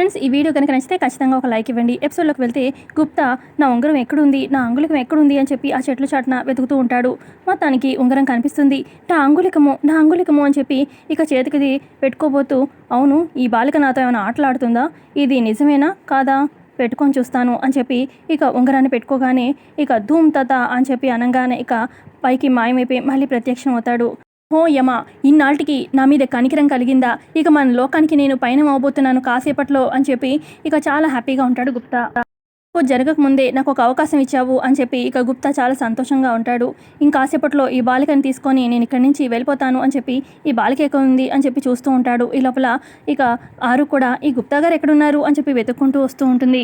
Friends ఈ video కనుక నచ్చితే ఖచ్చితంగా ఒక లైక్ ఇవ్వండి. ఎపిసోడ్లోకి వెళ్తే గుప్తా నా ఉంగరం ఎక్కడుంది? నా అంగుళికం ఎక్కడుంది? అని చెప్పి ఆ చెట్లు చాటున వెతుకుతూ ఉంటాడు. మొత్తానికి ఉంగరం కనిపిస్తుంది. నా అంగుళికము నా అంగుళికము అని చెప్పి ఇక చేతికిది పెట్టుకోబోతూ అవును ఈ బాలిక నాతో ఏమైనా ఆటలాడుతుందా ఇది నిజమేనా? కాదా? పెట్టుకొని చూస్తాను అని చెప్పి ఇక ఉంగరాన్ని పెట్టుకోగానే ఇక ధూమ్ తత అని చెప్పి అనగానే ఇక పైకి మాయమైపోయి మళ్ళీ ప్రత్యక్షం అవుతాడు ఓ యమ ఇన్నాళ్ళకి నా మీద కనికరం కలిగిందా? ఇక మన లోకానికి నేను పయనం అవబోతున్నాను కాసేపట్లో అని చెప్పి ఇక చాలా హ్యాపీగా ఉంటాడు గుప్తా. జరగకముందే జరగక ముందే నాకు ఒక అవకాశం ఇచ్చావు అని చెప్పి ఇక గుప్తా చాలా సంతోషంగా ఉంటాడు. ఇంకాసేపట్లో ఈ బాలికని తీసుకొని నేను ఇక్కడి నుంచి వెళ్ళిపోతాను అని చెప్పి ఈ బాలిక ఎక్కడ ఉంది అని చెప్పి చూస్తూ ఉంటాడు. ఈ లోపల ఇక ఆరు కూడా ఈ గుప్తా గారు ఎక్కడున్నారు అని చెప్పి వెతుక్కుంటూ వస్తూ ఉంటుంది.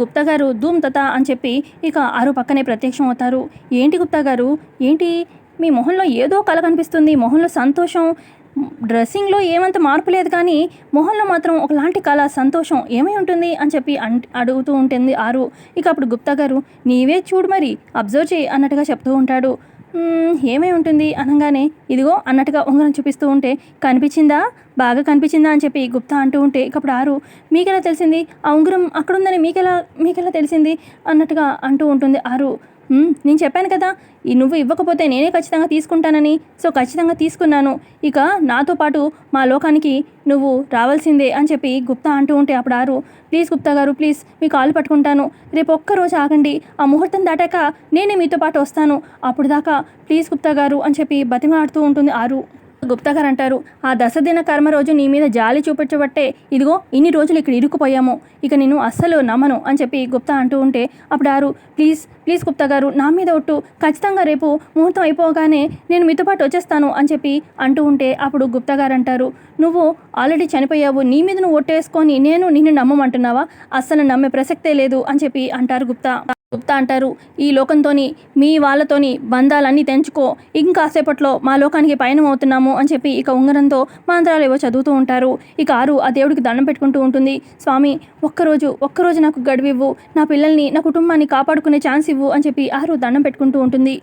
గుప్తా గారు ధూమ్ తత అని చెప్పి ఇక ఆరు పక్కనే ప్రత్యక్షం అవుతారు ఏంటి గుప్తా గారు? ఏంటి? మీ మొహంలో ఏదో కళ కనిపిస్తుంది మొహంలో సంతోషం డ్రెస్సింగ్లో ఏమంత మార్పు లేదు కానీ మొహంలో మాత్రం ఒకలాంటి కళ సంతోషం ఏమై ఉంటుంది అని చెప్పి అన్ అడుగుతూ ఉంటుంది ఆరు. ఇక అప్పుడు గుప్తా గారు నీవే చూడు మరి అబ్జర్వ్ చేయి అన్నట్టుగా చెప్తూ ఉంటాడు. ఏమై ఉంటుంది? అనగానే ఇదిగో అన్నట్టుగా ఉంగరం చూపిస్తూ ఉంటే కనిపించిందా? బాగా కనిపించిందా? అని చెప్పి గుప్తా అంటూ ఉంటే ఇకప్పుడు ఆరు మీకెలా తెలిసింది? ఆ ఉంగరం అక్కడుందని మీకెలా మీకెలా తెలిసింది? అన్నట్టుగా అంటూ ఉంటుంది ఆరు. నేను చెప్పాను కదా ఈ నువ్వు ఇవ్వకపోతే నేనే ఖచ్చితంగా తీసుకుంటానని. సో ఖచ్చితంగా తీసుకున్నాను. ఇక నాతో పాటు మా లోకానికి నువ్వు రావాల్సిందే అని చెప్పి గుప్తా అంటూ ఉంటే అప్పుడు ఆరు ప్లీజ్ గుప్తా గారు ప్లీజ్ మీ కాలు పట్టుకుంటాను. రేపు ఒక్కరోజు ఆగండి. ఆ ముహూర్తం దాటాక నేనే మీతో పాటు వస్తాను. అప్పుడు దాకా ప్లీజ్ గుప్తా గారు అని చెప్పి బతిమాడుతూ ఉంటుంది ఆరు. గుప్తా గారు అంటారు ఆ దశదిన కర్మ రోజు నీ మీద జాలి చూపించబట్టే ఇదిగో ఇన్ని రోజులు ఇక్కడ ఇరుక్కుపోయాము. ఇక నేను అస్సలు నమ్మను అని చెప్పి గుప్తా అంటూ ఉంటే అప్పుడు ఆరు ప్లీజ్ ప్లీజ్ గుప్తా గారు నా మీద ఒట్టు. ఖచ్చితంగా రేపు ముహూర్తం అయిపోగానే నేను మీతో పాటు వచ్చేస్తాను అని చెప్పి అంటూ ఉంటే అప్పుడు గుప్తా గారు అంటారు నువ్వు ఆల్రెడీ చనిపోయావు. నీ మీద నువ్వు ఒట్టేసుకొని నేను నిన్ను నమ్మమంటున్నావా? అస్సలు నమ్మే ప్రసక్తే లేదు అని చెప్పి అంటారు గుప్తా. గుప్తా అంటారు. ఈ లోకంతోని మీ వాళ్ళతోని బంధాలన్నీ తెంచుకో. ఇంకాసేపట్లో మా లోకానికి పయనం అవుతున్నాము అని చెప్పి ఇక ఉంగరంతో మంత్రాలు ఏవో చదువుతూ ఉంటారు. ఇక ఆరు ఆ దేవుడికి దండం పెట్టుకుంటూ ఉంటుంది. స్వామి ఒక్కరోజు ఒక్కరోజు నాకు గడువివ్వు. నా పిల్లల్ని నా కుటుంబాన్ని కాపాడుకునే ఛాన్స్ ఇవ్వు అని చెప్పి ఆరు దండం పెట్టుకుంటూ ఉంటుంది.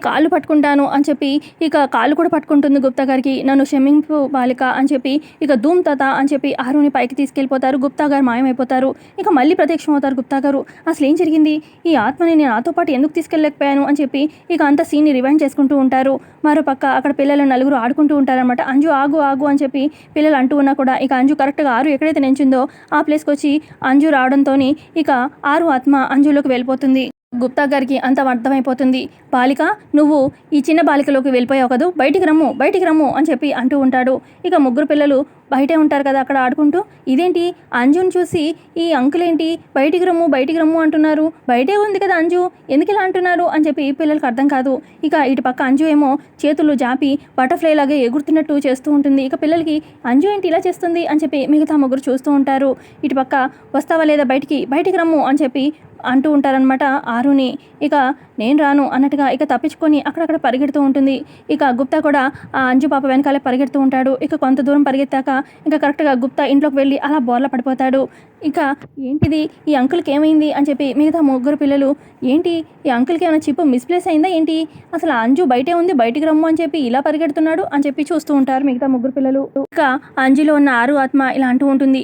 కాళ్ళు పట్టుకుంటాను అని చెప్పి ఇక కాళ్ళు కూడా పట్టుకుంటుంది గుప్తా గారికి. నన్ను క్షమింపు బాలిక అని చెప్పి ఇక ధూమ్ తత అని చెప్పి ఆరుని పైకి తీసుకెళ్ళిపోతారు. గుప్తా గారు మాయమైపోతారు. ఇక మళ్ళీ ప్రత్యక్షం అవుతారు గుప్తా గారు. అసలు ఏం జరిగింది? ఈ ఆత్మని నేను నాతో పాటు ఎందుకు తీసుకెళ్ళలేకపోయాను అని చెప్పి ఇక అంత సీన్ని రివైండ్ చేసుకుంటూ ఉంటారు. మరో పక్క అక్కడ పిల్లలు నలుగురు ఆడుకుంటూ ఉంటారనమాట అంజు ఆగు ఆగు అని చెప్పి పిల్లలు అంటూ ఉన్నా కూడా ఇక అంజు కరెక్ట్గా ఆరు ఎక్కడైతే నించుందో ఆ ప్లేస్కి వచ్చి అంజు రావడంతో ఇక ఆరు ఆత్మ అంజులోకి వెళ్ళిపోతుంది. గుప్తా గారికి అంత అర్థమైపోతుంది. బాలిక నువ్వు ఈ చిన్న బాలికలోకి వెళ్ళిపోయావు కదూ? బయటికి రమ్ము బయటికి రమ్ము అని చెప్పి అంటూ ఉంటాడు. ఇక ముగ్గురు పిల్లలు బయటే ఉంటారు కదా అక్కడ ఆడుకుంటూ. ఇదేంటి? అంజుని చూసి ఈ అంకుల్ ఏంటి? బయటికి రమ్ము బయటికి రమ్ము అంటున్నారు. బయటే ఉంది కదా అంజు ఎందుకు ఇలా అంటున్నారు అని చెప్పి పిల్లలకు అర్థం కాదు. ఇక ఇటు పక్క అంజు ఏమో చేతులు జాపి బటర్ఫ్లై లాగా ఎగురుతున్నట్టు చేస్తూ ఉంటుంది. ఇక పిల్లలకి అంజు ఏంటి ఇలా చేస్తుంది అని చెప్పి మిగతా ముగ్గురు చూస్తూ ఉంటారు. ఇటు పక్క వస్తావా లేదా బయటికి? బయటికి రమ్ము అని చెప్పి అంటూ ఉంటారనమాట ఆరుని. ఇక నేను రాను అన్నట్టుగా ఇక తప్పించుకొని అక్కడక్కడ పరిగెడుతూ ఉంటుంది. ఇక గుప్తా కూడా ఆ అంజు పాప వెనకాలే పరిగెడుతూ ఉంటాడు. ఇక కొంత దూరం పరిగెత్తాక ఇంకా కరెక్ట్గా గుప్తా ఇంట్లోకి వెళ్ళి అలా బోర్ల పడిపోతాడు. ఇక ఏంటిది? ఈ అంకుల్కి ఏమైంది? అని చెప్పి మిగతా ముగ్గురు పిల్లలు ఏంటి? ఈ అంకుల్కి ఏమైనా చిప్పు మిస్ప్లేస్ అయిందా ఏంటి? అసలు అంజు బయటే ఉంది బయటికి రమ్ము అని చెప్పి ఇలా పరిగెడుతున్నాడు అని చెప్పి చూస్తూ ఉంటారు మిగతా ముగ్గురు పిల్లలు. ఇక అంజులో ఉన్న ఆరు ఆత్మ ఇలా అంటూ ఉంటుంది.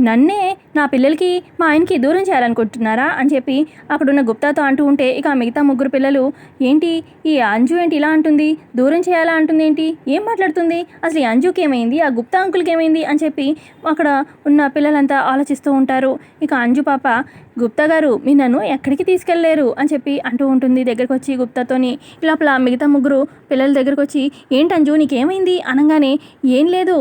నన్నే నా పిల్లలకి మా ఆయనకి దూరం చేయాలనుకుంటున్నారా అని చెప్పి అక్కడున్న గుప్తాతో అంటూ ఉంటే ఇక మిగతా ముగ్గురు పిల్లలు ఏంటి? ఈ అంజు ఏంటి ఇలా అంటుంది? దూరం చేయాలా అంటుంది ఏంటి? ఏం మాట్లాడుతుంది? అసలు ఈ అంజుకి ఏమైంది? ఆ గుప్తా అంకుల్కి ఏమైంది? అని చెప్పి అక్కడ ఉన్న పిల్లలంతా ఆలోచిస్తూ ఉంటారు. ఇక అంజు పాప గుప్తా గారు మీ నన్ను ఎక్కడికి తీసుకెళ్ళేరు? అని చెప్పి అంటూ ఉంటుంది దగ్గరకు వచ్చి గుప్తాతోని లోపల మిగతా ముగ్గురు పిల్లల దగ్గరకు వచ్చి ఏంటి నీకేమైంది? అనగానే ఏం లేదు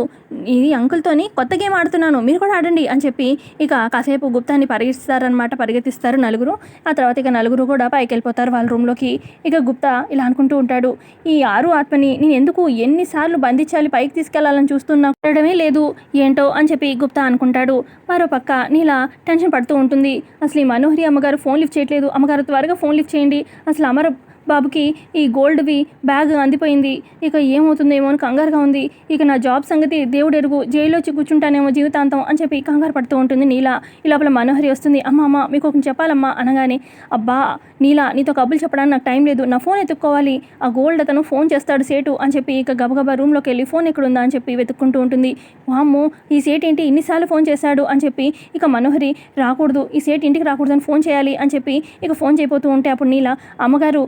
ఇది అంకుల్తోని కొత్త గేమ్ ఆడుతున్నాను మీరు కూడా ఆడండి అని చెప్పి ఇక కాసేపు గుప్తాన్ని పరిగెత్తిస్తారనమాట పరిగెత్తిస్తారు నలుగురు. ఆ తర్వాత ఇక నలుగురు కూడా పైకి వెళ్ళిపోతారు వాళ్ళ రూమ్లోకి. ఇక గుప్తా ఇలా అనుకుంటూ ఉంటాడు ఈ ఆరు ఆత్మని నేను ఎందుకు ఎన్నిసార్లు బంధించాలి పైకి తీసుకెళ్ళాలని చూస్తున్నా? ఉండడమే లేదు ఏంటో అని చెప్పి గుప్తా అనుకుంటాడు. మరో పక్క నీలా టెన్షన్ పడుతూ ఉంటుంది అసలు ఈ మనోహరి అమ్మగారు ఫోన్ లిఫ్ట్ చేయట్లేదు. అమ్మగారు త్వరగా ఫోన్ లిఫ్ట్ చేయండి. అసలు అమర బాబుకి ఈ గోల్డ్వి బ్యాగ్ అందిపోయింది. ఇక ఏమవుతుందేమో అని కంగారుగా ఉంది. ఇక నా జాబ్ సంగతి దేవుడు ఎరుగు జైల్లో వచ్చి కూర్చుంటానేమో జీవితాంతం అని చెప్పి కంగారు పడుతూ ఉంటుంది నీల. ఈ లోపల మనోహరి వస్తుంది. అమ్మ అమ్మ మీకు ఒకటి చెప్పాలమ్మా అనగానే అబ్బా నీల నీతో కబులు చెప్పడానికి నాకు టైం లేదు. నా ఫోన్ ఎత్తుక్కోవాలి ఆ గోల్డ్ అతను ఫోన్ చేస్తాడు సేటు అని చెప్పి ఇక గబగబా రూమ్లోకి వెళ్ళి ఫోన్ ఎక్కడుందా? అని చెప్పి వెతుక్కుంటూ ఉంటుంది. వామ్మో ఈ సేట్ ఏంటి? ఇన్నిసార్లు ఫోన్ చేశాడు? అని చెప్పి ఇక మనోహరి రాకూడదు. ఈ సేట్ ఇంటికి రాకూడదు అని ఫోన్ చేయాలి. అని చెప్పి ఇక ఫోన్ చేయబోతూ ఉంటే అప్పుడు నీల అమ్మగారు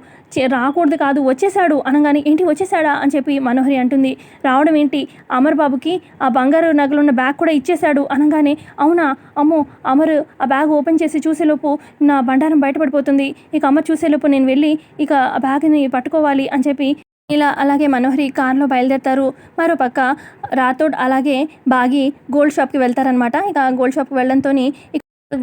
రాకూడదు కాదు వచ్చేసాడు అనగానే ఏంటి వచ్చేసాడా అని చెప్పి మనోహరి అంటుంది. రావడం ఏంటి? అమర్ బాబుకి ఆ బంగారు నగలున్న బ్యాగ్ కూడా ఇచ్చేశాడు అనగానే అవునా? అమ్మో అమర్ ఆ బ్యాగ్ ఓపెన్ చేసి చూసేలోపు నా బండారం బయటపడిపోతుంది. ఇక అమ్మ చూసేలోపు నేను వెళ్ళి ఇక ఆ బ్యాగ్ని పట్టుకోవాలి అని చెప్పి ఇలా అలాగే మనోహరి కార్లో బయలుదేరుతారు. మరోపక్క రాథోడ్ అలాగే బాగి గోల్డ్ షాప్కి వెళ్తారనమాట ఇక గోల్డ్ షాప్కి వెళ్ళడంతో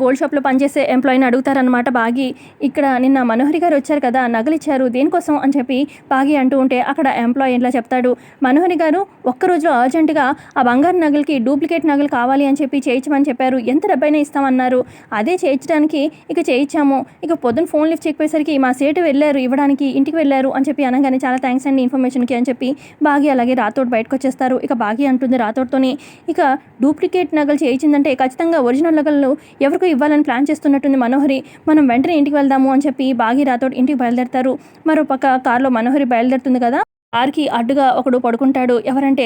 గోల్డ్ షాప్లో పనిచేసే ఎంప్లాయీని అడుగుతారనమాట బాగి. ఇక్కడ నిన్న మనోహరి గారు వచ్చారు కదా నగలు ఇచ్చారు దేనికోసం అని చెప్పి బాగి అంటూ ఉంటే అక్కడ ఎంప్లాయీ ఇలా చెప్తాడు? మనోహరి గారు ఒక్క రోజులో అర్జెంటుగా ఆ బంగారు నగలకి డూప్లికేట్ నగలు కావాలి అని చెప్పి చేయించమని చెప్పారు. ఎంత డబ్బైనా ఇస్తామన్నారు. అదే చేయించడానికి ఇక చేయించాము. ఇక పొద్దున ఫోన్ లిఫ్ట్ చేయకపోయేసరికి మా సేటు వెళ్ళారు ఇవ్వడానికి ఇంటికి వెళ్ళారు అని చెప్పి అనగానే చాలా థ్యాంక్స్ అండి ఇన్ఫర్మేషన్కి అని చెప్పి బాగి అలాగే రాతోడు బయటకు వచ్చేస్తారు. ఇక బాగి అంటుంది రాతోడుతోనే ఇక డూప్లికేట్ నగలు చేయించిందంటే ఖచ్చితంగా ఒరిజినల్ నగలు ఎవరికో ఇవ్వాలని ప్లాన్ చేస్తున్నట్టుంది మనోహరి. మనం వెంటనే ఇంటికి వెళ్దాము అని చెప్పి బాగి ఇంటికి బయలుదేరతారు. మరో పక్క కారులో మనోహరి బయలుదేరుతుంది కదా. ఆరుకి అడ్డుగా ఒకడు పడుకుంటాడు. ఎవరంటే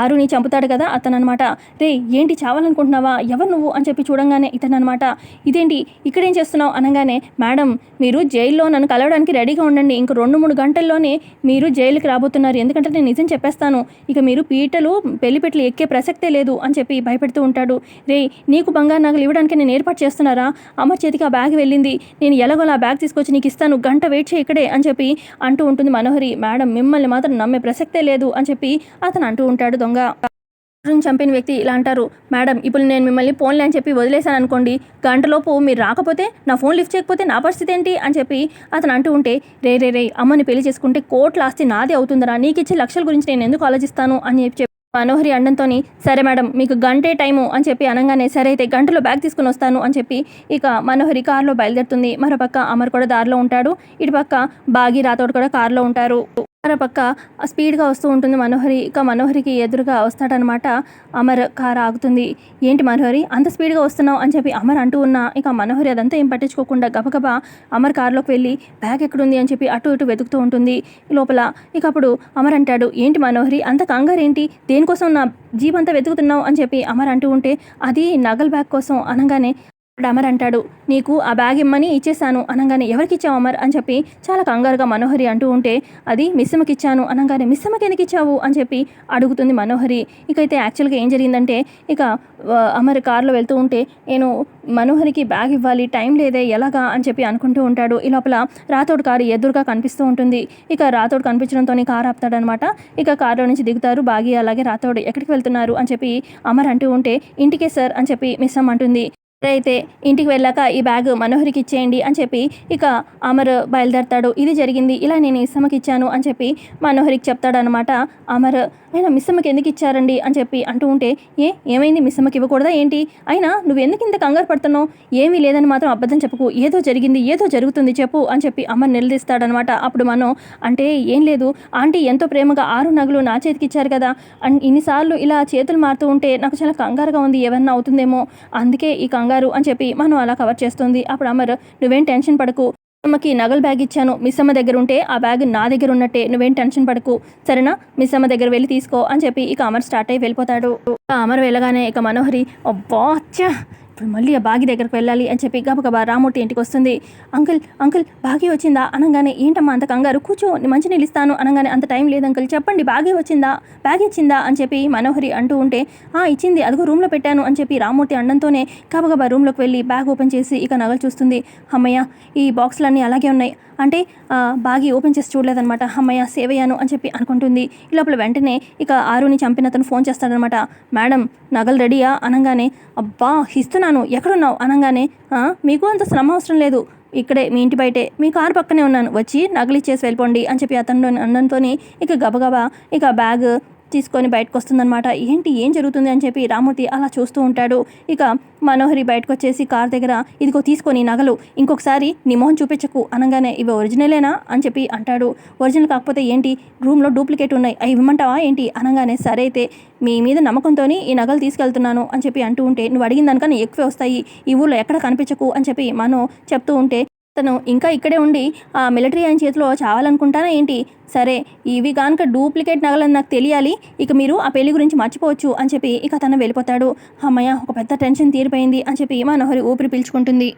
ఆరుని చంపుతాడు కదా అతను అనమాట రే ఏంటి చావాలనుకుంటున్నావా? ఎవరు నువ్వు అని చెప్పి చూడంగానే ఇతను అనమాట ఇదేంటి? ఇక్కడేం చేస్తున్నావు? అనగానే మేడం మీరు జైల్లో నన్ను కలవడానికి రెడీగా ఉండండి. ఇంక రెండు మూడు గంటల్లోనే మీరు జైలుకి రాబోతున్నారు. ఎందుకంటే నేను నిజం చెప్పేస్తాను. ఇక మీరు పీటలు పెళ్ళిపెట్లు ఎక్కే ప్రసక్తే లేదు అని చెప్పి భయపెడుతూ ఉంటాడు. రే నీకు బంగారు నగలు ఇవ్వడానికి నేను ఏర్పాటు చేస్తున్నారా? అమ్మ చేతికి ఆ బ్యాగ్ వెళ్ళింది. నేను ఎలాగోలా బ్యాగ్ తీసుకొచ్చి నీకు ఇస్తాను. గంట వెయిట్ చేయి ఇక్కడే అని చెప్పి అంటూ ఉంటుంది మనోహరి. మేడం మిమ్మల్ని అతను నమ్మే ప్రసక్తే లేదు అని చెప్పి అతను అంటూ ఉంటాడు దొంగ. అరుణ్ చంపిన వ్యక్తి ఇలా అంటారు మేడం ఇప్పుడు నేను మిమ్మల్ని ఫోన్లే అని చెప్పి వదిలేశాను అనుకోండి. గంటలోపు మీరు రాకపోతే నా ఫోన్ లిఫ్ట్ చేయకపోతే నా పరిస్థితి ఏంటి? అని చెప్పి అతను అంటూ ఉంటే రే రే రే అమ్మని పెళ్ళి చేసుకుంటే కోట్ల ఆస్తి నాదే అవుతుందరా. నీకు ఇచ్చే లక్షల గురించి నేను ఎందుకు ఆలోచిస్తాను? అని చెప్పి చెప్పి మనోహరి అండంతో సరే మేడం మీకు గంటే టైము అని చెప్పి అనగానే సరే అయితే గంటలో బ్యాగ్ తీసుకుని వస్తాను అని చెప్పి ఇక మనోహరి కారులో బయలుదేరుతుంది. మరోపక్క అమర్ కూడా దారిలో ఉంటాడు. ఇటుపక్క బాగి రాతోడు కూడా కారులో ఉంటారు. మరోపక్క స్పీడ్గా వస్తూ ఉంటుంది మనోహరి. ఇక మనోహరికి ఎదురుగా వస్తాడనమాట అమర్ కార్ ఆగుతుంది. ఏంటి మనోహరి? అంత స్పీడ్గా వస్తున్నావు అని చెప్పి అమర్ అంటూ ఉన్నా. ఇక మనోహరి అదంతా ఏం పట్టించుకోకుండా గబగబా అమర్ కారులోకి వెళ్ళి బ్యాగ్ ఎక్కడుంది? అని చెప్పి అటు ఇటు వెతుకుతూ ఉంటుంది. లోపల ఇక అప్పుడు అమర్ అంటాడు ఏంటి మనోహరి? అంత కంగారు ఏంటి దేనికోసం నా జీవంతా వెతుకుతున్నావు? అని చెప్పి అమర్ అంటూ ఉంటే అది నగల బ్యాగ్ కోసం అనగానే అప్పుడు అమర్ అంటాడు నీకు ఆ బ్యాగ్ ఇమ్మని ఇచ్చేసాను అనగానే ఎవరికి ఇచ్చావు అమర్? అని చెప్పి చాలా కంగారుగా మనోహరి అంటూ ఉంటే అది మిస్సమ్మకి ఇచ్చాను అనగానే మిస్సమ్మకి ఎందుకు ఇచ్చావు అని చెప్పి అడుగుతుంది మనోహరి. ఇకైతే యాక్చువల్గా ఏం జరిగిందంటే ఇక అమర్ కారులో వెళ్తూ ఉంటే నేను మనోహరికి బ్యాగ్ ఇవ్వాలి టైం లేదే ఎలాగా? అని చెప్పి అనుకుంటూ ఉంటాడు. ఈ లోపల రాతోడు కారు ఎదురుగా కనిపిస్తూ ఉంటుంది. ఇక రాతోడు కనిపించడంతో కారు ఆపుతాడనమాట. ఇక కారులో నుంచి దిగుతారు బాగి అలాగే రాతోడు ఎక్కడికి వెళ్తున్నారు అని చెప్పి అమర్ అంటూ ఉంటే ఇంటికే సార్ అని చెప్పి మిస్సమ్ అంటుంది. అయితే ఇంటికి వెళ్ళాక ఈ బ్యాగ్ మనోహరికి ఇచ్చేయండి అని చెప్పి ఇక అమర్ బయలుదేరతాడు. ఇది జరిగింది ఇలా నేను మిస్సమ్మకి ఇచ్చాను అని చెప్పి మనోహరికి చెప్తాడనమాట అమర్ అయినా మిస్సమ్మకి ఎందుకు ఇచ్చారండి అని చెప్పి అంటూ ఉంటే ఏ ఏమైంది? మిస్సమ్మకి ఇవ్వకూడదా ఏంటి? అయినా నువ్వు ఎందుకు ఇంత కంగారు పడుతున్నావు? ఏమీ లేదని మాత్రం అబద్ధం చెప్పకు. ఏదో జరిగింది ఏదో జరుగుతుంది చెప్పు అని చెప్పి అమ్మ నిలదీస్తాడనమాట. అప్పుడు మనం అంటే ఏం లేదు. ఆంటీ ఎంతో ప్రేమగా ఆరు నగలు నా చేతికి ఇచ్చారు కదా. అండ్ ఇన్నిసార్లు ఇలా చేతులు మారుతూ ఉంటే నాకు చాలా కంగారుగా ఉంది. ఏమన్నా అవుతుందేమో. అందుకే ఈ కంగారు అని చెప్పి మనం అలా కవర్ చేస్తుంది. అప్పుడు అమర్ నువ్వేం టెన్షన్ పడకు. అమ్మకి నగల బ్యాగ్ ఇచ్చాను. మిస్ అమ్మ దగ్గర ఉంటే ఆ బ్యాగ్ నా దగ్గర ఉన్నట్టే. నువ్వేం టెన్షన్ పడకు. సరేనా? మిస్ అమ్మ దగ్గర వెళ్ళి తీసుకో అని చెప్పి ఇక అమర్ స్టార్ట్ అయ్యి వెళ్ళిపోతాడు. అమర్ వెళ్ళగానే ఇక మనోహరి అబ్బా అచ్చా ఇప్పుడు మళ్ళీ ఆ బాగి దగ్గరకు వెళ్ళాలి అని చెప్పి గబగబా రామూర్తి ఇంటికి వస్తుంది. అంకుల్ అంకుల్ బాగి వచ్చిందా? అనగానే ఏంటమ్మా అంత కంగారు? కూర్చో మంచి నిలుస్తాను అనగానే అంత టైం లేదు అంకుల్ చెప్పండి బాగి వచ్చిందా? బ్యాగ్ ఇచ్చిందా? అని చెప్పి మనోహరి అంటూ ఉంటే ఆ ఇచ్చింది అదిగో రూమ్లో పెట్టాను. అని చెప్పి రామూర్తి అండంతోనే గబగబా రూమ్లోకి వెళ్ళి బ్యాగ్ ఓపెన్ చేసి ఇక నగలు చూస్తుంది. అమ్మయ్య ఈ బాక్సులన్నీ అలాగే ఉన్నాయి. అంటే బాగా బాగి ఓపెన్ చేసి చూడలేదనమాట అమ్మయ్య సేవయ్యాను అని చెప్పి అనుకుంటుంది. ఈ లోపల వెంటనే ఇక ఆరుని చంపిన అతను ఫోన్ చేస్తాడనమాట మేడం నగలు రెడీయా? అనగానే అబ్బా ఇస్తున్నాను. ఎక్కడున్నావు? అనగానే మీకు అంత శ్రమ అవసరం లేదు. ఇక్కడే మీ ఇంటి బయటే. మీ కారు పక్కనే ఉన్నాను. వచ్చి నగలు ఇచ్చేసి వెళ్ళిపోండి అని చెప్పి అతను అన్నంతో ఇక గబగబా ఇక బ్యాగ్ తీసుకొని బయటకు వస్తుందన్నమాట ఏంటి ఏం జరుగుతుంది అని చెప్పి రామూర్తి అలా చూస్తూ ఉంటాడు. ఇక మనోహరి బయటకు వచ్చేసి కార్ దగ్గర ఇదిగో తీసుకొని నగలు ఇంకొకసారి నీ మొహం చూపించకు అనగానే ఇవి ఒరిజినలేనా అని చెప్పి అంటాడు. ఒరిజినల్ కాకపోతే ఏంటి రూమ్లో డూప్లికేట్ ఉన్నాయి అవి ఇవ్వమంటావా ఏంటి అనగానే సరే అయితే మీ మీద నమ్మకంతో ఈ నగలు తీసుకెళ్తున్నాను అని చెప్పి అంటూ ఉంటే నువ్వు అడిగిన దానికన్నా ఎక్కువే వస్తాయి ఈ ఊళ్ళో ఎక్కడ కనిపించకు అని చెప్పి మనో చెప్తూ ఉంటే తను ఇంకా ఇక్కడే ఉండి ఆ మిలిటరీ ఆయన చేతిలో చావాలనుకుంటానా ఏంటి? సరే ఇవి కనుక డూప్లికేట్ నగలని నాకు తెలియాలి ఇక మీరు ఆ పెళ్ళి గురించి మర్చిపోవచ్చు అని చెప్పి ఇక తను వెళ్ళిపోతాడు. అమ్మయ్య ఒక పెద్ద టెన్షన్ తీరిపోయింది అని చెప్పి మనోహరి ఊపిరి పీల్చుకుంటుంది.